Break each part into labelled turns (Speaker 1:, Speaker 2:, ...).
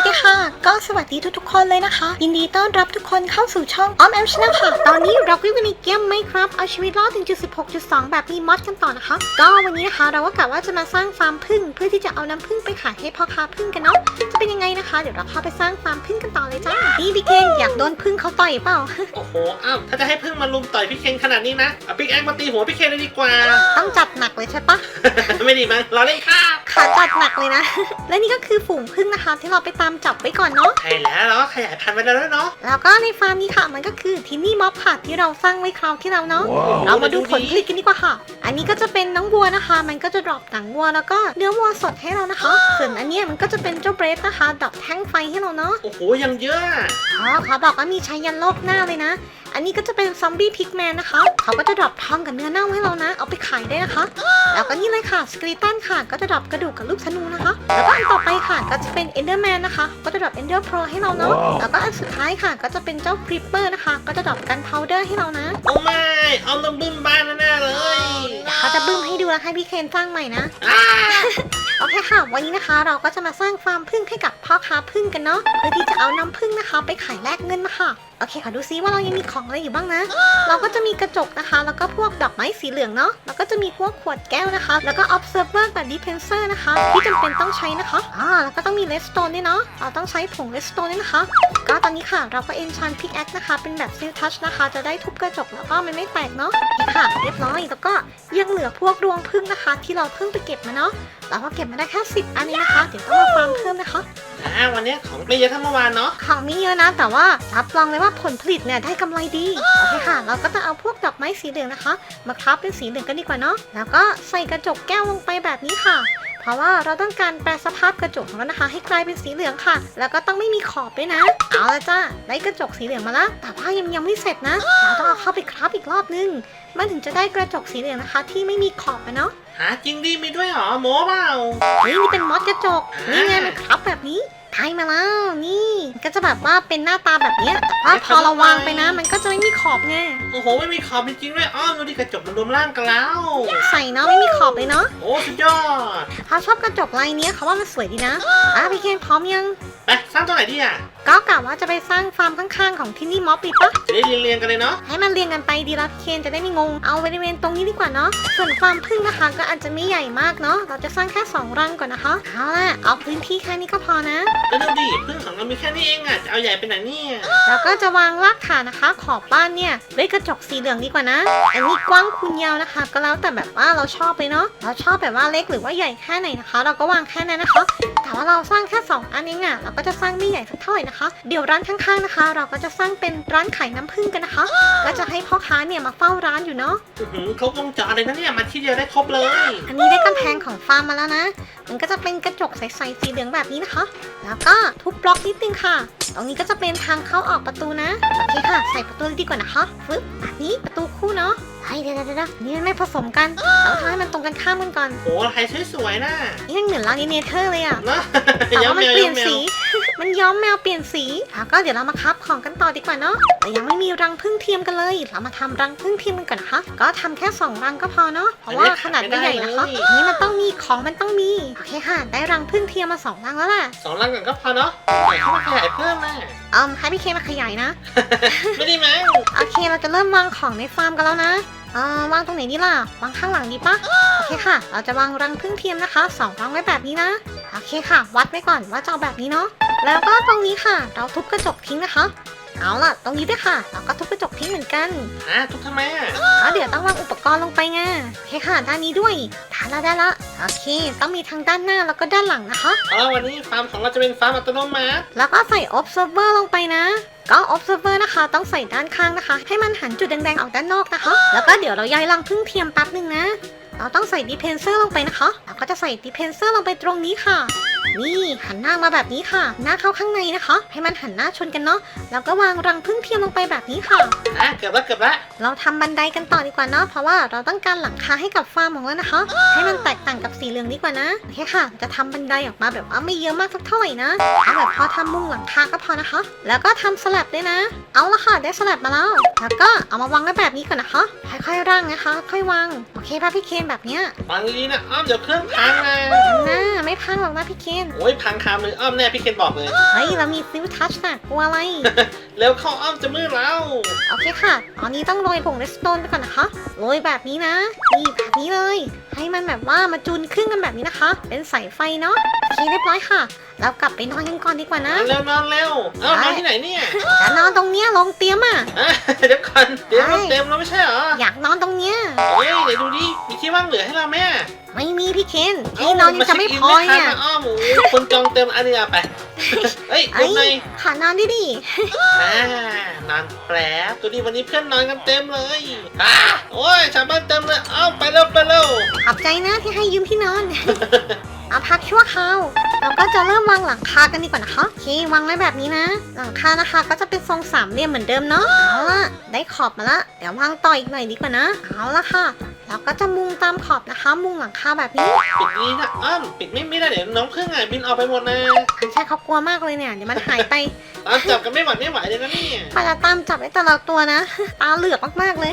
Speaker 1: วัสดีค่ะ ก็สวัสดีทุกๆคนเลยนะคะ ยินดีต้อนรับทุกคนเข้าสู่ช่องออมแอมชาแนลค่ะ ตอนนี้เราก็อยู่ในเกมไหมครับ เอาชีวิตรอดถึงจุด16.2 แบบมีมอดกันต่อนะคะ ก็วันนี้นะคะเราก็กะว่าจะมาสร้างฟาร์มผึ้งเพื่อที่จะเอาน้ำผึ้งไปขายให้พ่อค้าผึ้งกันเนาะ จะเป็นยังไงนะคะ เดี๋ยวเราพาไปสร้างฟาร์มผึ้งกันต่อเลยจ้านี่พี่เกงอยากโดนผึ้งเขาต่อยเปล่า
Speaker 2: โอ้โห อ้าว ถ้าจะให้พึ่งมาลุมต่อยพี่เคนขนาดนี้นะเอาปิ๊กแองมาตีหัวพี่เคนเลยดีกว่า
Speaker 1: ต้องจัดหนักเลยใช่ปะ
Speaker 2: ไม่ดีมั้งรอเล่นครับ
Speaker 1: ขาจัดหนักเลยนะ และนี่ก็คือฝูงผึ้งนะคะ ที่เราไปตามจับไว้ก่อนเนาะ
Speaker 2: ใช่แล้วเราก็ขยายพันธุ์ไปแล้วด้วยเนาะ
Speaker 1: แล้วก็ในฟาร์มนี้ค่ะมันก็คือทินนี่ม็อบค่ะที่เราสร้างไว้คราวที่แล้วเนาะเรามาดูผลผลิตกันดีกว่าค่ะ อันนี้ก็จะเป็นน้องวัวนะคะ มันก็จะดรอปหนังวัวแล้วก็เนื้อวัวสดให้เรานะคะส่วนอันเนี้ยมันก็จะเป็นเจ้าเบรดนะคะดรอปแท่งไฟให้เราเนาะ
Speaker 2: โอ้โหยังเยอะอะ
Speaker 1: อ๋อเขาบอกว่ามีใช้ยันโลกหน้าเลยนะอันนี้ก็จะเป็นซอมบี้พิกแมนนะคะ เขาก็จะดรอปทองกับเนื้อเน่าให้เรานะ เอาไปขายได้นะคะ แล้วก็นี่เลยค่ะสกรีตันค่ะ ก็จะดรอปกระดูกกับลูกธนูนะคะ แล้วก็อันต่อไปค่ะก็จะเป็นเอนเดอร์แมนนะคะ ก็จะดรอปเอนเดอร์โปรให้เราเนาะ แล้วก็อันสุดท้ายค่ะ ก็จะเป็นเจ้าคริปเปอร์นะคะ ก็จะดรอปกันพาวเดอร์ให้เรานะ
Speaker 2: โอ้ไม่เอาลำบึ้มบ้านแน่ๆเลย
Speaker 1: เขาจะบึ้มให้ดูแล้วให้พี่เคนสร้างใหม่นะ
Speaker 2: อ้า
Speaker 1: โอเคค่ะ วันนี้นะคะเราก็จะมาสร้างฟาร์มผึ้งให้กับพ่อค้าผึ้งกันเนาะเพื่อที่จะเอาน้ำผึ้งนะคะ ไปขายแลกเงินมาค่ะ โอเคค่ะดูซิว่าเรายังมีของอะไรอยู่บ้างนะ เราก็จะมีกระจกนะคะ แล้วก็พวกดอกไม้สีเหลืองเนาะ แล้วก็จะมีพวกขวดแก้วนะคะ แล้วก็ observer กับ dispenser นะคะ ที่จำเป็นต้องใช้นะคะ อ่า แล้วก็ต้องมี redstone ด้วยเนาะ เราต้องใช้ผง redstone ด้วยนะคะ ก็ตอนนี้ค่ะเราก็ enchant pickaxe นะคะ เป็นแบบ seal touch นะคะ จะได้ทุบกระจกแล้วก็มันไม่แตกเนาะนี่ค่ะ เรียบร้อย แล้วก็ยังเหลือพวกรวงผึ้งนะคะ ที่เราเพิ่งไปเก็บมาเนาะ เราก็เก็บมาได้แค่10อันนี้นะคะ เดี๋ยวต้องมาฟาร์มเพิ่มนะคะ
Speaker 2: อ่าวันนี้ของไม่เยอะเท่าเมื่อวานเนาะ
Speaker 1: ของมีเยอะนะ แต่ว่ารับรองเลยว่าผลผลิตเนี่ยได้กำไรดีโอเคค่ะ เราก็จะเอาพวกดอกไม้สีเหลืองนะคะ มาคราฟเป็นสีเหลืองกันดีกว่าเนาะแล้วก็ใส่กระจกแก้วลงไปแบบนี้ค่ะ เพราะว่าเราต้องการแปลสภาพกระจกของเรานะคะ ให้กลายเป็นสีเหลืองค่ะ แล้วก็ต้องไม่มีขอบด้วยนะเอาละจ้าได้กระจกสีเหลืองมาแล้วแต่ว่ายังยังไม่เสร็จนะเราต้องเอาเข้าไปคราฟอีกรอบนึงมันถึงจะได้กระจกสีเหลืองนะคะ ที่ไม่มีขอบอะเนาะ
Speaker 2: หาจริงดิมีด้วยเหรอโม้เปล่า
Speaker 1: นี่นี่เป็นมอสกระจก นี่ไงมันครับแบบนี้ไทยมาแล้วนี่ ก็จะแบบว่าเป็นหน้าตาแบบเนี้ยแต่ว่าพอเราวางไปนะ มันก็จะไม่มีขอบไง
Speaker 2: โอ้โห ไม่มีขอบจริงๆด้วยอ้อดูดิกระจกมันรวมร่างกันแล้ว
Speaker 1: ใส่เนาะไม่มีขอบเลยเนาะ
Speaker 2: โอ้สุดยอด
Speaker 1: เขาชอบกระจกลายเนี้ยเขาว่ามันสวยดีนะอะพี่เคนพร้อมยัง
Speaker 2: ไปสร้างตัวไหนดีอะ
Speaker 1: ก็กะว่าจะไปสร้างฟาร์มข้างๆของที่นี่ม็อบดีปะ
Speaker 2: จะได้เรียงๆกันเลยเนาะ
Speaker 1: ให้มันเรียงกันไปดีแล้วพี่เคนจะได้ไม่งง เอาบริเวณตรงนี้ดีกว่าเนาะ ส่วนฟาร์มพึ่งนะคะก็อาจจะไม่ใหญ่มากเนาะ เราจะสร้างแค่สองรังก่อนนะคะ เอาล่ะ เอาพื้นที่แค่นี้ก็พอนะ
Speaker 2: ก็ดูดิพึ่งของเรามีแค่นี้เองอะจะเอาใหญ่ไปไหนเนี่ย
Speaker 1: แล้วก็จะวางรากฐานนะคะ ขอบบ้านเนี่ยด้วยกระจกสีเหลืองดีกว่านะ อันนี้กว้างคูณยาวนะคะ ก็แล้วแต่แบบว่าเราชอบเลยเนาะ เราชอบแบบว่าเล็กหรือว่าใหญ่แค่ไหนนะคะ เราก็วางแค่นั้นนะคะ แต่ว่าเราสร้างแค่2อันเองอะเราก็จะสร้างไม่ใหญ่สักเท่าไหร่นะคะ เดี๋ยวร้านข้างๆนะคะ เราก็จะสร้างเป็นร้านขายน้ำผึ้งกันนะคะ ก็จะให้พ่อค้าเนี่ยมาเฝ้าร้านอยู่เนาะ
Speaker 2: อื้อหือครบวงจรเลยนะเนี่ยมาที่เดียวได้ครบเลย
Speaker 1: อันนี้ได้กำแพงของฟาร์มมาแล้วนะ มันก็จะเป็นกระจกใสๆสีเหลืองแบบนี้นะคะ แล้วก็ทุบบล็อกนิดนึงค่ะ ตรงนี้ก็จะเป็นทางเข้าออกประตูนะ โอเคค่ะ ใส่ประตูเลยดีกว่านะคะฟึบแบบนี้ประตูคู่เนาะ ฮ้ยเดี๋ยวเดี๋ยวเดี๋ยวนี่มันไม่ผสมกันต้องทำให้มันตรงกันข้ามกันก่อน
Speaker 2: โอ้ลายสวยๆนะ
Speaker 1: นี่มันเหมือนลานิเนเธอร์เลยอะ
Speaker 2: เนาะ
Speaker 1: แต่
Speaker 2: ย้อม
Speaker 1: ว่า
Speaker 2: แม
Speaker 1: มัน
Speaker 2: ว
Speaker 1: เปลี่
Speaker 2: ย้
Speaker 1: ย
Speaker 2: อนมแม
Speaker 1: สี
Speaker 2: ว
Speaker 1: มันย้อมแมวเปลี่ยนสีแล้วก็เดี๋ยวเรามาคับของกันต่อดีกว่าเนาะแต่ยังไม่มีรังพึ่งเทียมกันเลย เรามาทำรังพึ่งเทียมกันก่อนนะคะ ก็ทำแค่สองรังก็พอเนาะ เพราะว่าขนาดไม่ใหญ่นะคะอันนี้มันต้องมีของมันต้องมี โอเคค่ะ ได้รังพึ่งเทียมมาสองรังแล้วล่ะ
Speaker 2: สองรังก่อนก็พอเนาะแต่เข้ามาขยายเพิ่มนะ
Speaker 1: เอืมให้พี่เคมาขยายนะ
Speaker 2: ไม่ได้มั้ง
Speaker 1: โอเคเราจะเริ่มวางของในฟาร์มกันแล้วนะเอ่อวางตรงไหนดีล่ะ วางข้างหลังดีปะโอเคค่ะ เราจะวางรังพึ่งเทียมนะคะสองรังไว้แบบนี้นะ โอเคค่ะ วัดไว้ก่อนว่าจะเอาแบบนี้เนาะ แล้วก็ตรงนี้ค่ะ เราทุบกระจกทิ้งนะคะ เอาล่ะ ตรงนี้ด้วยค่ะเราก็ทุบกระจกทิ้งเหมือนกัน
Speaker 2: อะทุกทำไมอะ
Speaker 1: แล้วเดี๋ยวต้องวางอุปกรณ์ลงไปไงโอเคค่ะด้านนี้ด้วยได้ละได้ละโอเค ต้องมีทั้งด้านหน้าแล้วก็ด้านหลังนะคะ
Speaker 2: เพราะว่าวันนี้ฟาร์มของเราจะเป็นฟาร์มอัตโนมัติ
Speaker 1: แล้วก็ใส่ observer ลงไปนะ ก็ observer นะคะ ต้องใส่ด้านข้างนะคะ ให้มันหันจุดแดงๆออกด้านนอกนะคะ แล้วก็เดี๋ยวเราย้ายรังพึ่งเทียมแป๊บหนึ่งนะ เราต้องใส่ dispenser ลงไปนะคะแล้วก็จะใส่ dispenser ลงไปตรงนี้ค่ะนี่หันหน้ามาแบบนี้ค่ะ หน้าเข้าข้างในนะคะ ให้มันหันหน้าชนกันเนาะ แล้วก็วางรังพึ่งเทียมลงไปแบบนี้ค่ะ
Speaker 2: อะเกือบแล้วเกือบแล้ว
Speaker 1: เราทำบันไดกันต่อดีกว่าเนาะ เพราะว่าเราต้องการหลังคาให้กับฟาร์มของเรานะคะ ให้มันแตกต่างกับสีเหลืองดีกว่านะโอเคค่ะ จะทำบันไดออกมาแบบว่าไม่เยอะมากสักเท่าไหร่นะเอาแบบพอทำมุงหลังคาก็พอนะคะ แล้วก็ทำสลับด้วยนะ เอาละค่ะ ได้สลับมาแล้ว แล้วก็เอามาวางไว้แบบนี้ก่อนนะคะ ค่อยๆร่างนะคะ ค่อยวาง โอเคป่ะพี่เคนแบบเนี้ย
Speaker 2: ฟังดีๆนะ อ้อมเดี๋ยวเครื่องพังนะ
Speaker 1: น่าไม่พัง หรอกนะพี่เคน
Speaker 2: โอ้ยพังคามืออ้อมแน่พี่เคนบอกเลย
Speaker 1: เฮ้ยเรามีซิลทัชนะกลัวอะไร
Speaker 2: เร็วเข้าอ้อมจะมืดแล้ว
Speaker 1: โอเคค่ะ ตอนนี้ต้องโรยผงเรสโตนไปก่อนนะคะ โรยแบบนี้นะนี่แบบนี้เลย ให้มันแบบว่ามาจูนครึ่งกันแบบนี้นะคะ เป็นสายไฟเนาะโอเคเรียบร้อยค่ะแล้วกลับไปนอนกันก่อนดีกว่านะ
Speaker 2: เร็วนอนเร็วเอ้านอนที่ไหนเนี่ย
Speaker 1: จะนอนตรงเนี้ยลงเตียมอะ
Speaker 2: อะเดี๋ยวก่อนเดี๋ยวเราเต็มแล้วไม่ใช่เหรอ
Speaker 1: อยากนอนตรงเนี้ย
Speaker 2: เฮ้ยเดี๋ยวดูดิมีที่ว่างเหลือให้เราไหมอะ
Speaker 1: ไม่มีพี่เคนที่นอนยังจะไม่พอ
Speaker 2: เนี่
Speaker 1: เนี่ยย
Speaker 2: อ้อมโอ้คนจองเต็มอันนี้เอาไปเฮ้ย
Speaker 1: ไอ้
Speaker 2: ลุกหน่อย
Speaker 1: ขานอนดิดิ
Speaker 2: อ่านอนแป๊บตัวนี้วันนี้เพื่อนนอนกันเต็มเลยอ่าโอ้ยชาวบ้านเต็มเลยเอ้าไปเร็วไปเร็ว
Speaker 1: ขอบใจนะที่ให้ยืมที่นอนเอาพักชั่วคราวเราก็จะเริ่มวางหลังคากันดีกว่านะคะโอเควางไว้แบบนี้นะ หลังคานะคะก็จะเป็นทรงสามเหลี่ยมเหมือนเดิมเนาะเอาละได้ขอบมาละเดี๋ยววางต่ออีกหน่อยดีกว่านะเอาละค่ะ แล้วก็จะมุงตามขอบนะคะ มุงหลังคาแบบนี้
Speaker 2: ปิดนี้นะอ้อมปิดไม่ไม่ได้เดี๋ยวน้องพึ่งอะบินออกไปหมดนะ
Speaker 1: อันใช่เขากลัวมากเลยเนี่ยเดี๋ยวมันหายไป
Speaker 2: ตามจับกันไม่หวัดไม่ไหวเลยนะเนี่ย
Speaker 1: พอจะตามจับได้แต่ละตัวนะ ตาเหลือกมากๆเลย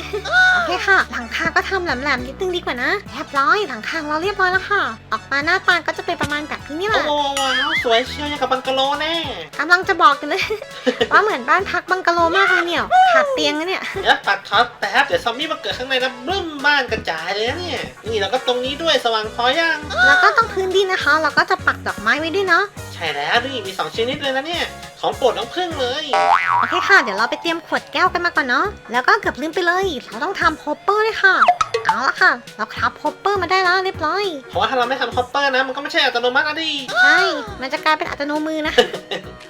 Speaker 1: โอเคค่ะ หลังคาก็ทำแหลมๆนิดนึงดีกว่านะเรียบร้อยหลังคาของเราเรียบร้อยแล้วค่ะ ออกมาหน้าตาก็จะเป็นประมาณแบบนี้นี่แห
Speaker 2: โอ้
Speaker 1: ละ
Speaker 2: โหว้าวสวยเชียวอย่างกับบังกะโลแน่
Speaker 1: กำลังจะบอกกันเลย ว่าเหมือนบ้านพักบังกะโลมากเลยเนี่ยขาดเตียงนะเนี่ย
Speaker 2: เดี๋ยวตัดท็อตแป๊บเดี๋ยวซอมบี้มาเกิดข้างในนะบึ้มบ้านกระจายเลยนะเนี่ยนี่แล้วก็ตรงนี้ด้วยสว่างพอยัง
Speaker 1: แล้วก็ต้องพื้นดินนะคะ เราก็จะปักดอกไม้ไว้ด้วยเนาะ
Speaker 2: ใช่แล้วนี่มีสองชนิดเลยนะเนี่ยของโปรดน้องพึ่งเลย
Speaker 1: โอเคค่ะ เดี๋ยวเราไปเตรียมขวดแก้วกันมาก่อนเนาะ แล้วก็เกือบลืมไปเลย เราต้องทำโฮปเปอร์ด้วยค่ะ เอาละค่ะ เราครับโฮปเปอร์มาได้แล้วเรียบร้อย
Speaker 2: เพราะว่าถ้าเราไม่ทำคอปเปอร์นะ มันก็ไม่ใช่อัตโนมัตินะดิ
Speaker 1: ใช่ มันจะกลายเป็นอัตโนมือนะ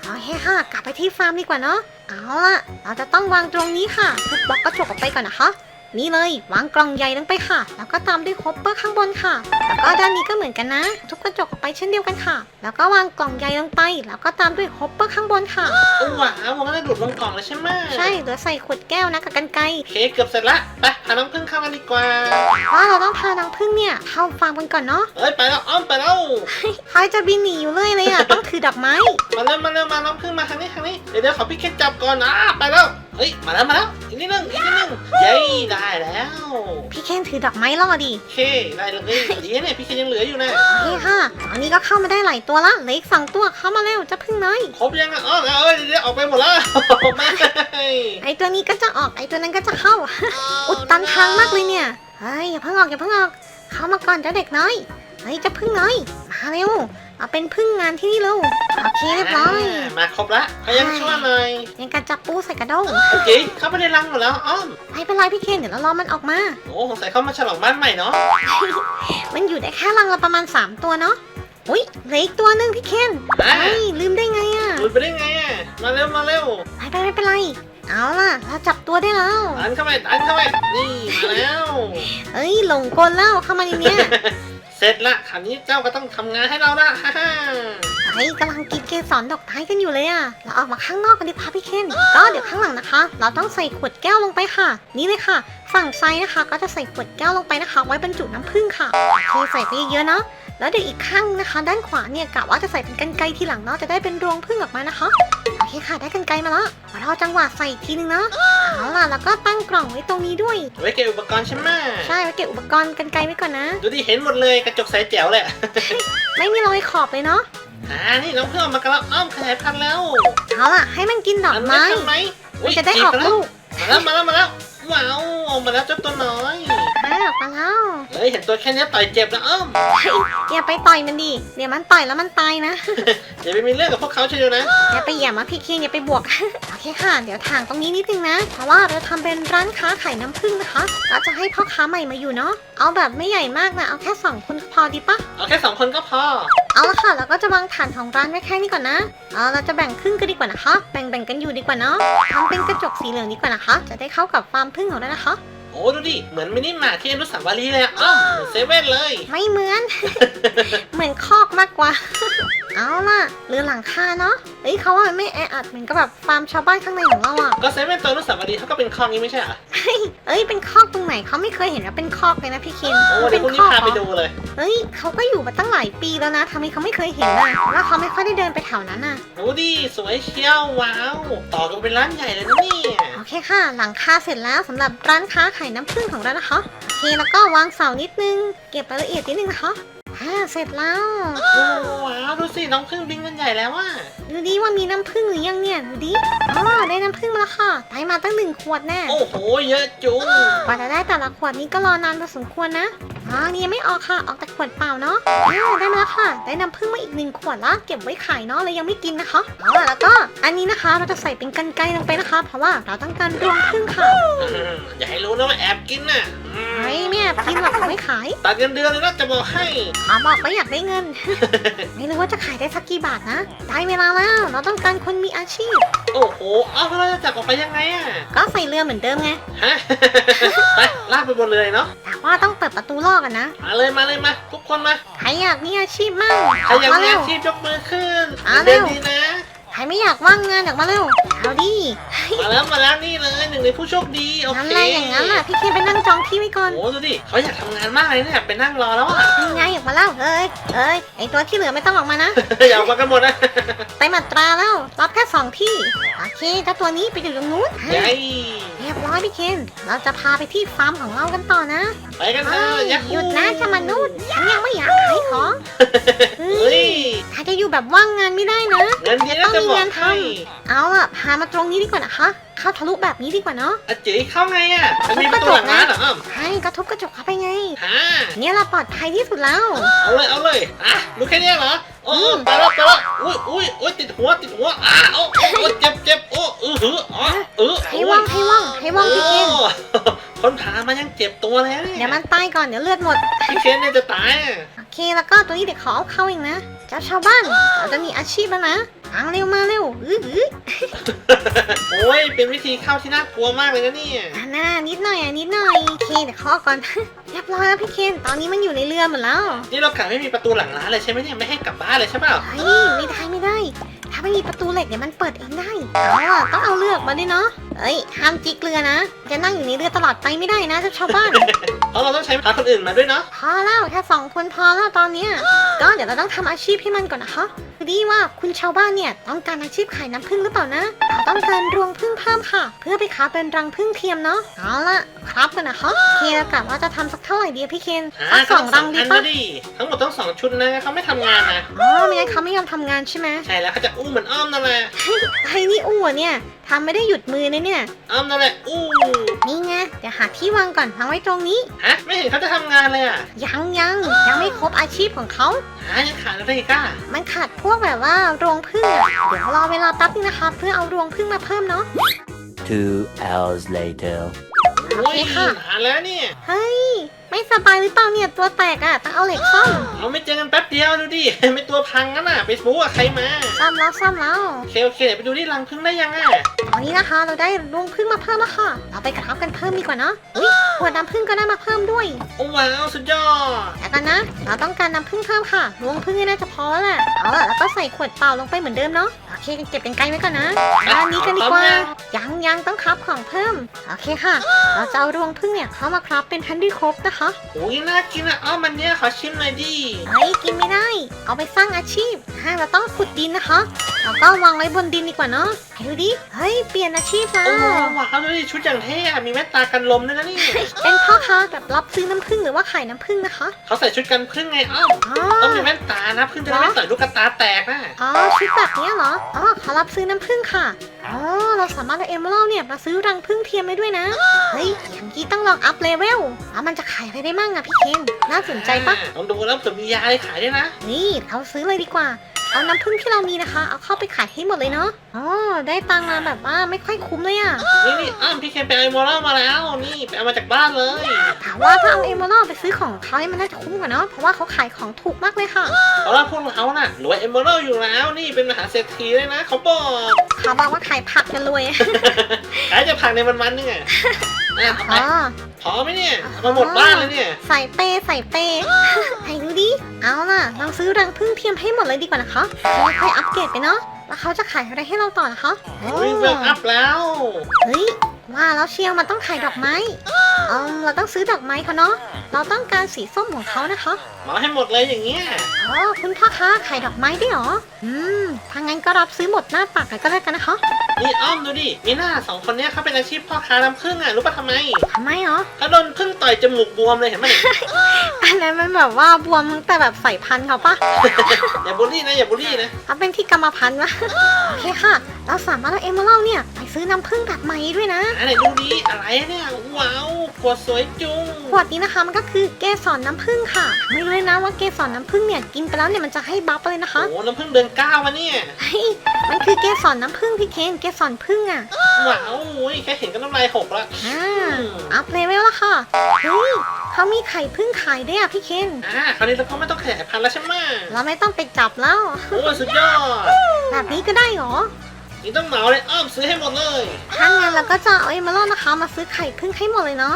Speaker 1: โอเคค่ะ กลับไปที่ฟาร์มดีกว่าเนาะ เอาล่ะเราจะต้องวางตรงนี้ค่ะทุบบล็อกกระจกออกไปก่อนนะคะ นี่เลยวางกล่องใหญ่ลงไปค่ะ แล้วก็ตามด้วยโฮปเปอร์ข้างบนค่ะ แล้วก็ด้านนี้ก็เหมือนกันนะ ทุบกระจกออกไปเช่นเดียวกันค่ะ แล้วก็วางกล่องใหญ่ลงไป แล้วก็ตามด้วยโฮปเปอร์ข้างบนค่ะ
Speaker 2: เออว้าวมันก็ได้ดูดลงกล่องเลยใช่ไหม
Speaker 1: ใช่เหลือใส่ขวดแก้วนะกับกันไกร
Speaker 2: โอเคเกือบเสร็จละไปพาน้องพึ่งเข้ากันดีกว่า
Speaker 1: ว่าเราต้องพานางพึ่งเนี่ยเข้าฟาร์มกันก่อนเนาะ
Speaker 2: เอ้ยไปแล้วอ้อมไปแล้ว
Speaker 1: ใครจะบินหนีอยู่เลยเลยอะต้องถือดอกไม้
Speaker 2: มาเร็วมาเร็วมาน้องพึ่งมาทางนี้ทางนี้เดี๋ยวเดี๋ยวขอพี่เคนจับก่อนนะไปแล้ว เฮ้ย มาแล้วมาแล้วอีกนิดนึงอีกนิดนึงเย้ได้แล้ว
Speaker 1: พี่เคนถือดอกไม้รอดิ
Speaker 2: โอเคได้เลยดีนะเนี่ยพี่เคนยังเหลืออยู่นะ
Speaker 1: โอเคค่ะตอนนี้ก็เข้ามาได้หลายตัวละเหลืออีกสองตัวเข้ามาเร็วจะพึ่งน้อย
Speaker 2: ครบยังอะอ้อมเอ้ยเดี๋ยวออกไปหมดแล้วไม่
Speaker 1: ไอตัวนี้ก็จะออกไอตัวนั้นก็จะเข้า อุดตันทางมากเลยเนี่ยเฮ้ยอย่าเพิ่งออกอย่าเพิ่งออก เข้ามาก่อนเจ้าเด็กน้อย เฮ้ยเจะพึ่งน้อย มาเร็ว เอาเป็นพึ่งงานที่นี่เร็วโอเคเรียบร้อย
Speaker 2: มาครบละเขายังช่วยหน่อย
Speaker 1: ยังการจับปูใส่กระด้ง
Speaker 2: โอเคเข้าไปในรังหมดแล้วอ้อม
Speaker 1: ไม่เป็นไรพี่เคนเดี๋ยวเรารอมันออกมา
Speaker 2: โอ้สงสัยเขามาฉลองบ้านใหม่เนาะ
Speaker 1: มันอยู่ได้แค่รังละประมาณ 3 ตัวเนาะอุ้ยเหลืออีกตัวหนึ่งพี่เคน
Speaker 2: อะ
Speaker 1: เฮ้ยลืมได้ไงอะ
Speaker 2: หลุดไปได้ไงอะมาเร็วมาเร็ว
Speaker 1: ไม่เป็นไรไม่เป็นไรเอาล่ะเราจับตัวได้แล้ว
Speaker 2: ดันเข้าไปดันเข้าไปนี่มาแล้ว
Speaker 1: เอ้ยหลงกลแล้วเข้ามาในเนี้ย
Speaker 2: เสร็จละคราวนี้เจ้าก็ต้องทำงานให้เราละฮ่าฮ่า
Speaker 1: เฮ้ยกำลังกินเกสรดอกไม้กันอยู่เลยอะเราออกมาข้างนอกกันดีพาพี่เคนก็เดี๋ยวข้างหลังนะคะ เราต้องใส่ขวดแก้วลงไปค่ะ นี่เลยค่ะ ฝั่งซ้ายนะคะ ก็จะใส่ขวดแก้วลงไปนะคะ ไว้บรรจุน้ำผึ้งค่ะโอเคใส่ไปเยอะๆเนาะแล้วเดี๋ยวอีกข้างนะคะ ด้านขวาเนี่ยกะว่าจะใส่เป็นกันไกรทีหลังเนาะจะได้เป็นรวงผึ้งออกมานะคะ เคค่ะได้กันไกรมาแล้วเดี๋ยวเราจังหวะใส่อีกทีนึงเนาะเอาล่ะแล้วก็ตั้งกล่องไว้ตรงนี้ด้วย
Speaker 2: ไว้เก็บอุปกรณ์ใช่ไหม
Speaker 1: ใช่ไว้เก็บอุปกรณ์กันไกรไว้ก่อนนะ
Speaker 2: ดูดิเห็นหมดเลยกระจกใสแจ๋วเลย
Speaker 1: ไม่มีรอยขอบเลยเนาะ
Speaker 2: อ่านี่น้องเพื่อนออกมากันแล้วอ้อมขยายพันธุ์แล้ว
Speaker 1: เอาล่ะให้มันกินดอก
Speaker 2: อัน
Speaker 1: ไม้
Speaker 2: นั้นทำไหม
Speaker 1: มันจะได้ออกลูก
Speaker 2: มาแล้วมาแล้วมาแล้วว้าวออกมาแล้วเจ้าตัวน้อย
Speaker 1: อ่าออกมาแล้ว
Speaker 2: เฮ้ยเห็นตัวแค่นี้ต่อยเจ็บนะอ้อม
Speaker 1: อย่าไปต่อยมันดิเดี๋ยวมันต่อยแล้วมันตายนะ
Speaker 2: อย่าไปมีเรื่องกับพวกเขาเชียวนะ
Speaker 1: อย่าไปแย่มาพี่เคียงอย่าไปบวก โอเคค่ะ เดี๋ยวถางตรงนี้นิดนึงนะ เพราะว่าเราทำเป็นร้านค้าขายน้ำผึ้งนะคะเราจะให้พ่อค้าใหม่มาอยู่เนาะ เอาแบบไม่ใหญ่มากนะ เอาแค่สองคนพอดีปะ
Speaker 2: เอาแค่สองคนก็พอ
Speaker 1: เอาละค่ะ เราก็จะวางฐานของร้านไว้แค่นี้ก่อนนะ เอาเราจะแบ่งครึ่งกันดีกว่านะคะ แบ่งๆกันอยู่ดีกว่าเนาะทำเป็นกระจกสีเหลืองดีกว่านะคะ จะได้เข้ากับฟาร์มผึ้งของเรานะคะ
Speaker 2: โอ้ดูดิ เหมือนมินิมาร์ทที่อนุสาวรีย์เลยอะอ้อมเหมือนเซเว่นเลย
Speaker 1: ไม่เหมือน เหมือนคอกมากกว่า เอาล่ะเรือหลังคาเนาะเฮ้ยเขาว่ามันไม่แออัดเหมือนกับแบบฟาร์มชาวบ้านข้างในของเราอะ
Speaker 2: ก็เซเว่นตัวอนุสาวรีย์เขาก็เป็นคลองนี้ไม่ใช่เหรอ
Speaker 1: เอ้ยเป็นคอกตรงไหนเขาไม่เคยเห็นว่าเป็นคอกเลยนะพี่คิน
Speaker 2: โอ้
Speaker 1: มัน
Speaker 2: เดี๋
Speaker 1: เป็
Speaker 2: ยวนพรุ่ง
Speaker 1: ค
Speaker 2: นี้
Speaker 1: อก
Speaker 2: พาไป
Speaker 1: เหร
Speaker 2: ดู
Speaker 1: อ
Speaker 2: เลย
Speaker 1: เฮ้ยเขาก็อยู่มาตั้งหลายปีแล้วนะทำไมเขาไม่เคยเห็นอะแล้วเขาไม่ค่อยได้เดินไปแถวนั้นอะ
Speaker 2: ดูดิสวยเชียวว้าว ต่อกันเป็นร้านใหญ่เลยนะเนี่ย
Speaker 1: โอ เคค่ะ หลังคาเสร็จแล้วสำหรับร้านค้าขายน้ำผึ้งของเรานะคะโอเคแล้วก็วางเสานิดนึง เก็บรายละเอียดนิดนึงนะคะอ่าเสร็จแล้ว
Speaker 2: โอ้ว้าวดูสิน้องพึ่งบินกันใหญ่แล้วว่ะ
Speaker 1: ดูดิว่ามีน้ำผึ้งหรือยังเนี่ยดูดิอ๋อได้น้ำผึ้งมาแล้วค่ะได้มาตั้งหนึ่งขวดแน่
Speaker 2: โอ้โหเยอะจุง
Speaker 1: กว่าจะได้แต่ละขวดนี้ก็รอนานพอสมควรนะ อ๋อนี่ยังไม่ออกค่ะ ออกแต่ขวดเปล่าเนาะอ๋อได้มาแล้วค่ะ ได้น้ำผึ้งมาอีกหนึ่งขวดละ เก็บไว้ขายเนาะเลยยังไม่กินนะคะอ๋อแล้วก็อันนี้นะคะเราจะใส่เป็นกันไกลลงไปนะคะ เพราะว่าเราต้องการรวงผึ้งค่ะ
Speaker 2: อืมอย่าให้รู้นะว่าแอบกินน่ะ อืม
Speaker 1: เฮ้ยไม่แอบกินหรอกไม่ขาย
Speaker 2: ตัดเงินเดือนเลยนะจะบอกให้
Speaker 1: ขอบอกว่าอยากได้เงิน ไม่รู้ว่าจะขายได้สักกี่บาทนะ ได้เวลาแล้ว เราต้องการคนมีอาชีพ
Speaker 2: โอ้โหเอาแล้วเราจะจับออกไปยังไงอะ
Speaker 1: ก็ใส่เรือเหมือนเดิมไง
Speaker 2: ฮะ ไปลากไปบนเลยเนาะ
Speaker 1: แต่ว่าต้องเปิดประตูลอกกันนะ
Speaker 2: มาเลยมาเลยมา ทุกคนมา
Speaker 1: ใครอยากมีอาชีพมั่ง
Speaker 2: ใครอยาก
Speaker 1: มา
Speaker 2: มี
Speaker 1: เร็ว
Speaker 2: อาชีพยกมือขึ้น
Speaker 1: มาเร็
Speaker 2: เดิน
Speaker 1: ว
Speaker 2: ดีนะ
Speaker 1: ใครไม่อยากว่างงานอยากมาเร็วเอาดิ
Speaker 2: มาแล้วมาแล้วนี่เลยหนึ่งในผู้โชคดีโอ
Speaker 1: งั้น
Speaker 2: เค
Speaker 1: อะไรอย่างนั้นล่ะพี่เคนไปนั่งจองที่ไว้ก่อน
Speaker 2: โอ้ดูดิเขาอยากทำงานมากเลยเนี่ยไปนั่งรอแล้วอะ
Speaker 1: ยังไงอยากมาเล่าเอ้ยเอ้ยไอตัวที่เหลือไม่ต้องออกมานะ
Speaker 2: อยากมากันหมดนะ
Speaker 1: ไปมาตราแล้วรับแค่สองที่โอเคเจ้าตัวนี้ไปอยู่ตรงนู้น
Speaker 2: ใหญ่
Speaker 1: เรียบร้อยพี่เคน เราจะพาไปที่ฟาร์มของเรากันต่อนะ
Speaker 2: ไปกันเถ
Speaker 1: เฮ้
Speaker 2: อะ
Speaker 1: ย
Speaker 2: ยัก
Speaker 1: หยุดนะจะมานุษย์ฉันยังไม่อยากขายของเฮ้
Speaker 2: เฮ้
Speaker 1: ย
Speaker 2: ย
Speaker 1: ถ้าจะอยู่แบบว่างงานไม่ได้นะ
Speaker 2: เงินเดือนน่าจะบอกให้
Speaker 1: เอาล่ะพามาตรงนี้ดีกว่านะคะ เข้าทะลุแบบนี้ดีกว่าเนาะ
Speaker 2: อาจีเข้าไงอะมันมีประตูหลังร้านเหรออ้อม
Speaker 1: ให้กระทบกระจกเข้าไปไง
Speaker 2: ฮะ
Speaker 1: เนี่ยเราปลอดภัยที่สุดแล้ว
Speaker 2: เอาเลยเอาเลยอะรู้แค่เนี้ยเหรอโอ้
Speaker 1: อืม
Speaker 2: ไปแล้วไปแล้วอุ้ยอุ้ยอุ้ยติดหัวติดหัวอ้าโอ้โอ้เจ็บเจ็บโอ้เออหืออ๋อเออ
Speaker 1: ให้ว่องให้ว่องให้ว่องพี่เคน
Speaker 2: โอ้คนพามายังเจ็บตัวแล้วเนี่ย
Speaker 1: เดี๋ยวมันตายก่อนเดี๋ยวเลือดหมด
Speaker 2: พี่เคนเนี่ยจะตายอะ
Speaker 1: โอเคแล้วก็ตัวนี้เด็กขอเอาเข้าเองนะ เจ้าชาวบ้านเราจะมีอาชีพแล้วนะ อังเร็วมาเร็วอื้อหือ
Speaker 2: โอ้ย เป็นวิธีเข้าที่น่ากลัวมากเลยนะเนี่ย
Speaker 1: อ่าน่านิดหน่อยอะนิดหน่อยโอเคเดี๋ยวขอก่อน เรียบร้อยแล้วพี่เคนตอนนี้มันอยู่ในเรือหมดแล้ว
Speaker 2: นี่เรากะไม่มีประตูหลังร้านเลยใช่ไหมเนี่ย ไม่ให้กลับบ้านเลยใช่เปล่า
Speaker 1: เฮ้ยไม่ได้ไม่ได้ ถ้าไม่มีประตูเหล็กเดี๋ยวมันเปิดเองได้เอาล่ะต้องเอาเลือกมาด้วยเนาะ เอ้ยห้ามจิกเรือนะจะนั่งอยู่ในเรือตลอดไปไม่ได้นะเจ้าชาวบ้าน
Speaker 2: เพราะเราต้องใช้พาคนอื่นมาด้วยเนาะ
Speaker 1: พอแล้วแค่สองคนพอแล้วตอนเนี้ย ก็เดี๋ยวเราต้องทำอาชีพให้มันก่อนนะคะพอดีว่าคุณชาวบ้านเนี่ยต้องการอาชีพขายน้ำผึ้งหรือเปล่านะเราต้องการรวงผึ้งเพิ่มค่ะ เพื่อไปค้าเป็นรังผึ้งเทียมเนาะเอาละครับกันนะคะโอเคแล้วกะว่าจะทำสักเท่าไหร่ดีอะพี่เคน
Speaker 2: อ่า
Speaker 1: สักสองรังดี
Speaker 2: อัน
Speaker 1: ปะ
Speaker 2: นะดิทั้งหมดต้องสองชุดนะเขาไม่ทำงานนะ
Speaker 1: อ๋อไม่งั้นเขาไม่ยอมทำงานใช่ไหม
Speaker 2: ใช่แล้วเขาจะอู้เหมือนอ้อมนั่นแหละ
Speaker 1: ไอ้นี่อ้วนเนี่ย ทำไม่ได้หยุดมือนะเนี่ย
Speaker 2: อ้อมนั่นแหละอู้
Speaker 1: นี่ไงเดี๋ยวหาที่วางก่อนวางไว้ตรงนี้
Speaker 2: ฮะ ไม่เห็นเขาจะทำงานเลยอะ
Speaker 1: ยังยังยังไม่ครบอาชีพของเขา
Speaker 2: หายังขาดอะไรอีกอะ
Speaker 1: มันขาดพวกแบบว่าโรงผึ้งอะเดี๋ยวรอเวลาแป๊บนึงนะคะ เพื่อเอารวงผึ้งมาเพิ่มเนาะ
Speaker 3: Two hours later.
Speaker 1: โอเคค่ะ
Speaker 2: หาแล้วเนี่ย
Speaker 1: เฮ้ย ไม่สบายหรือเปล่าเนี่ยตัวแตกอะต้องเอาเหล็กซ่อม
Speaker 2: เอาไม่เจอกันแป๊บเดียวดูดิ ไม่ตัวพังงั้นน่ะ ไปบู๊กับใครมา
Speaker 1: ซ่อมแล้วซ่อมแล้ว
Speaker 2: โอเคโอเคเดี๋ยวไปดูที่รังพึ่งได้ยังอะ
Speaker 1: ตอนนี้นะคะ เราได้รวงผึ้งมาเพิ่มแล้วค่ะ เราไปกระทับกันเพิ่มดีกว่าเนาะอุ้ยขวดน้ำผึ้งก็ได้มาเพิ่มด้วย
Speaker 2: โอ้ว้าวสุดยอด
Speaker 1: แล้วกันนะ เราต้องการน้ำผึ้งเพิ่มค่ะรวงผึ้งนี่น่าจะพอแล้วแหละเอาล่ะแล้วก็ใส่ขวดเปล่าลงไปเหมือนเดิมเนาะโอ เคเก็บเป็นไกลไว้ก่อนนะด้านนี้กันดีกว่า ยังยังต้องครับของเพิ่ม โอเคค่ะ เราจะเอารวงผึ้งเนี่ยเข้ามาครับเป็นทันดี้ครบนะคะ
Speaker 2: โอ้ยน่ากินอะอ้อมมันเนี่ยขอชิมหน่อยดิ
Speaker 1: เฮ้ยกินไม่ได้ เอาไปสร้างอาชีพฮะเราต้องขุดดินนะคะแล้วก็วางไว้บนดินดีกว่าเนาะให้ดูดิ เฮ้ย เปลี่ยนอาชีพแล้
Speaker 2: โอ้
Speaker 1: ว
Speaker 2: ว้าวดูดิชุดอย่างเท่อะมีแว่นตากันลมด้วยนะนี่
Speaker 1: เป็นพ่อค้าแบบรับซื้อน้ำผึ้งหรือว่าขายน้ำผึ้งนะคะ
Speaker 2: เขาใส่ชุดกันพึ่งไงอ้อม
Speaker 1: อ๋อ
Speaker 2: ต้องมีแว่นตานะพึ่งจะได้ไม่ต่อยลูกกระตาแตกนะ
Speaker 1: อ๋อ ชุดแบบเนี้ยเหรออ๋อขอรับซื้อน้ำผึ้งค่ะ อ๋อเราสามารถเอาเอมเมอรัลเนี่ยมาซื้อรังผึ้งเทียมได้ด้วยนะ เฮ้ยอย่างนี้ต้องลองอัพเลเวลแล้วมันจะขายอะไรได้มั่งอะพี่เคนน่าสนใจปะ
Speaker 2: ลองดูแล้วเผื่อมียาอะไรขายด้วยนะ
Speaker 1: นี่เราซื้อเลยดีกว่า เอาน้ำผึ้งที่เรามีนะคะ เอาเข้าไปขายให้หมดเลยเนาะ อ๋อ ได้ตังค์มาแบบว่าไม่ค่อยคุ้มเลยอะ
Speaker 2: นี่นี่อ้อมพี่เคนไปเอาไอโมอลมาแล้ว นี่ไปเอามาจากบ้านเลย
Speaker 1: ถามว่าถ้าเอาเอมเมอรัลไปซื้อของเขาเนี่ยมันน่าจะคุ้มกว่าเนาะ เพราะว่าเขาขายของถูกมากเลยค่ะ
Speaker 2: เพราะว่าพวกเราน่ะรวยเอมเบอร์อยู่แล้ว นี่เป็นมหาเศรษฐีเลยนะเขาบอก
Speaker 1: เขาบอกว่าขายผักจะรวย
Speaker 2: ขายจะพังในวันๆนี่ไงอะเอาไป
Speaker 1: อ๋อ
Speaker 2: พอไหมเนี่ยเอามาหมดบ้านเลยเนี่ย
Speaker 1: ใส่เปใส่เปให้ดูดิ เอาล่ะ เราซื้อรังพึ่งเทียมให้หมดเลยดีกว่านะคะแล้วค่อยอัปเกรดไปเนาะ แล้วเขาจะขายอะไรให้เราต่อนะคะ
Speaker 2: เฮ้ยเวลอัพแล้ว
Speaker 1: เฮ้ย ว่าแล้วเชียวมันต้องขายดอกไม้เออเราต้องซื้อดอกไม้เขาเนาะ เราต้องการสีส้มของเขานะคะ
Speaker 2: มาให้หมดเลยอย่างเงี้ย
Speaker 1: อ๋อคุณพ่อคะขายดอกไม้ด้วยเหรอ อืมถ้างั้นก็รับซื้อหมดหน้าตักเลยก็แล้วกันนะคะ
Speaker 2: นี่อ้อมดูดิ มีหน้าสองคนเนี้ยเขาเป็นอาชีพพ่อค้าน้ำผึ้งอะรู้ป่ะทำไม
Speaker 1: ทำไมเหรอ
Speaker 2: เขาโดนผึ้งต่อยจมูกบวมเลยเห็นไหม
Speaker 1: อันนั้นมันแบบว่าบวมตั้งแต่แบบใส่พันธุ์เขาปะ
Speaker 2: อย่าบูลลี่นะอย่าบูลลี่นะ
Speaker 1: เอาเป็นที่กรรมพันธุ์วะโอเคค่ะ เราสามารถเอาเอมเมอรัลเนี่ยไปซื้อน้ำผึ้งแบบใหม่ด้วยนะ
Speaker 2: อะไหนดูดิอะไรเนี่ยว้าว ขวดสวยจุง
Speaker 1: ขวดนี้นะคะมันก็คือเกสรน้ำผึ้งค่ะ ไม่รู้เลยนะว่าเกสรน้ำผึ้งเนี่ยกินไปแล้วเนี่ยมันจะให้บัฟเลยนะคะ
Speaker 2: โอ้น้ำผึ้งเดือนเก้าวะเนี่ย
Speaker 1: เฮ้ยมันคือเกสรน้ำผึ้งพี่เคนเกสรผึ้งอะ
Speaker 2: ว้าวโอ้ยแค่เห็นก็น้ำลายหกละ
Speaker 1: อ่าอัพเลเวลแล้วค่ะเฮ้ยเขามีไข่ผึ้งขายด้วยอะพี่เคน
Speaker 2: อ่าคราวนี้เราก็ไม่ต้องขยายพันธุ์แล้วใช่ไหม
Speaker 1: เราไม่ต้องไปจับแล้ว
Speaker 2: โอ้ยสุดยอด
Speaker 1: แบบนี้ก็ได้เหรอ
Speaker 2: นี่ต้องเหมาเลยอ้อมซื้อให้หมดเลย
Speaker 1: ถ้างั้นเราก็จะเอาเอมเมอรัลนะคะ มาซื้อไข่ผึ้งให้หมดเลยเนาะ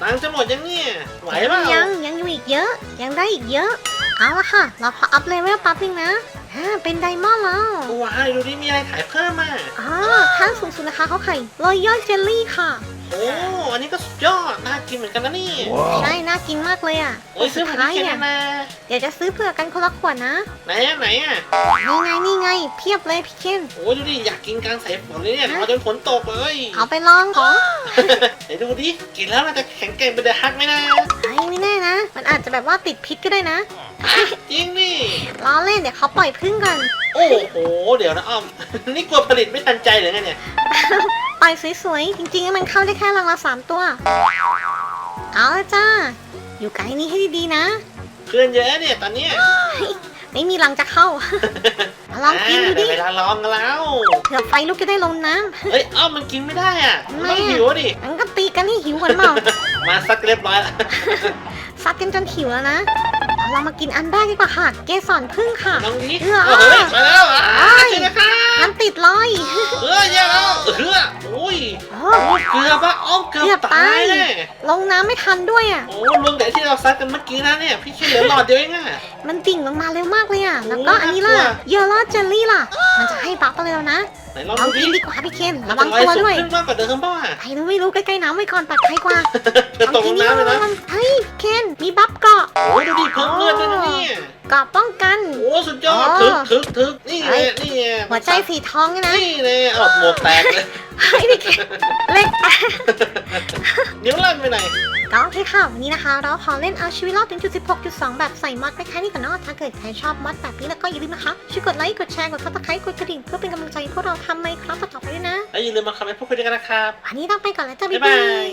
Speaker 2: ตังค์จะหมดยังเนี่ยไหวเปล่า
Speaker 1: ยังยังอยู่อีกเยอะ ยังได้อีกเยอะ เอาละค่ะ เราพออัพเลเวลปั๊บนึงนะอ่าเป็นไดมอนด์แล้ว
Speaker 2: ว้าวดูดิมีอะไรขายเพิ่มมา
Speaker 1: อ่าขั้นสูงสุดนะคะเขาไข่รอยัลเจลลี่ค่ะ
Speaker 2: โอ้ อันนี้ก็สุดยอด น่ากินเหมือนกันนะนี่
Speaker 1: ใช่น่ากินมากเลยอะ
Speaker 2: โอ้ยซื้อผ่านที่เขียน
Speaker 1: เนี่ย
Speaker 2: นะ
Speaker 1: เดี๋ยวจะซื้อเผื่อกันคนละขวดนะ
Speaker 2: ไหนอะไหนอะ
Speaker 1: นี่ไงนี่ไง เพียบเลยพี่เคน
Speaker 2: โอ้ยดูดิ อยากกินกลางสายฝนเลยเนี่ยรอจนฝนตกเลย
Speaker 1: เอาไปลองของ
Speaker 2: ไหนดูดิ กินแล้วมันจะแข็งแกร่งเป็นเดอะฮักไหมนะ
Speaker 1: เฮ้ยไม่แน่นะ มันอาจจะแบบว่าติดพิษก็ได้นะ
Speaker 2: จริงดิ
Speaker 1: ล้อเล่นเดี๋ยวเขาปล่อยพึ่งกัน
Speaker 2: โอ้โห เดี๋ยวนะอ้อม นี่กลัวผลิตไม่ทันใจหรือไงเนี่ย
Speaker 1: ปล่อยสวยๆ จริงๆ มันเข้าได้แค่รังละสามตัว เอาละจ้า อยู่ไกลนี้ให้ดีๆนะ
Speaker 2: เพื่อนเยอะเนี่ยตอนเนี้ย
Speaker 1: ไม่มีรังจะเข้า ลองกินดู
Speaker 2: อ่า
Speaker 1: ดิ
Speaker 2: ได้เวลาลองกันแล้ว
Speaker 1: เผื่อไฟลุกจะได้ลงน้
Speaker 2: เฮ้ยอ้อมมันกินไม่ได้อะมันต้อง
Speaker 1: ทำไมอะ
Speaker 2: หิวอะดิำ
Speaker 1: มันก็ตีกันให้หิวกันเปล่า
Speaker 2: มาซักเรียบร้อยแล้ว
Speaker 1: ซัดกันจนหิวแล้วนะ เอาเรามากินอันแรกดีกว่าค่ะ เกสรพึ่งค่ะ
Speaker 2: ลองดิ
Speaker 1: เออ
Speaker 2: เฮ้ยมาแล้วอะ
Speaker 1: เอ้ย
Speaker 2: จริงนะคะ
Speaker 1: มันติดเลย
Speaker 2: เออแย่แล้วเออโอ้ย
Speaker 1: โอ้
Speaker 2: โอ้เกือบอะอ้อมเกื
Speaker 1: เกื
Speaker 2: อ
Speaker 1: อ
Speaker 2: บบตาย
Speaker 1: ตาย
Speaker 2: เลย
Speaker 1: ลงน้ำไม่ทันด้วยอะ
Speaker 2: โอ้รวมแต่ที่เราซัดกันเมื่อกี้นะเนี่ยพี่แค่เหลือหลอดเดียวเองอะ
Speaker 1: มันดิ่งลงมาเร็วมากเลยอะแล้วก็
Speaker 2: โอ้
Speaker 1: อันนี้ล่ะ
Speaker 2: น่ากลัว
Speaker 1: เยลโล่เจลลี่ล่ะ มันจะให้บัฟอะไรแล้วนะ
Speaker 2: ไหนลอง
Speaker 1: เอา
Speaker 2: ดู
Speaker 1: กิ
Speaker 2: ดิ
Speaker 1: นดีกว่าพี่เคน
Speaker 2: มั
Speaker 1: ระ
Speaker 2: น
Speaker 1: วั
Speaker 2: จะ
Speaker 1: ง
Speaker 2: ลอย
Speaker 1: ตัว
Speaker 2: สูง
Speaker 1: ด้วย
Speaker 2: ขึ้นมากกว่าเดิมเปล่าอะ
Speaker 1: ใครรู้ไม่รู้ใกล้ๆน้ำไว้ก่อนปลอดภัยกว่า
Speaker 2: เพื่อตกลงน้ำเลยนะ
Speaker 1: อาทีเฮ้ย เคน มีบัฟเกาะ
Speaker 2: โอ้ยดูดิเพิ่มเลือดด้วยนะเนี่ย
Speaker 1: เกาะป้องกัน
Speaker 2: โอ้สุดยอด
Speaker 1: อ๋อ
Speaker 2: ถึกถึกถึกนี่
Speaker 1: เฮ้
Speaker 2: ไง
Speaker 1: ย
Speaker 2: นี่ไง
Speaker 1: หัวใจสีทองเนี่ยนะ
Speaker 2: นี่เลยเอาหมวกแตกเลย
Speaker 1: เฮ้ยพี่เคนเล็กไป
Speaker 2: เดี๋ยวลั่นไปไหน
Speaker 1: ก็โอเคค่ะ วันนี้นะคะ เราขอเล่นเอาชีวิตรอดถึงจุด16.2 แบบใส่มอดไปแค่นี้ก่อนเนาะถ้าเกิดใครชอบมอดแบบนี้แล้วก็อย่าลืมนะคะช่วยกดไลค์ กดแชร์ กดซับสไครต์กดกระดิ่ง เพื่อเป็นกำลังใจให้พวกเราทำในครั้งต่อๆไปด้วยนะ
Speaker 2: แล้วอย่าลืมมาคอมเมนต์พูดคุยกันนะครับ
Speaker 1: วันนี้ต้องไปก่อนแล้วจ้า
Speaker 2: บ๊า
Speaker 1: บ๊ายย
Speaker 2: บา
Speaker 1: บายย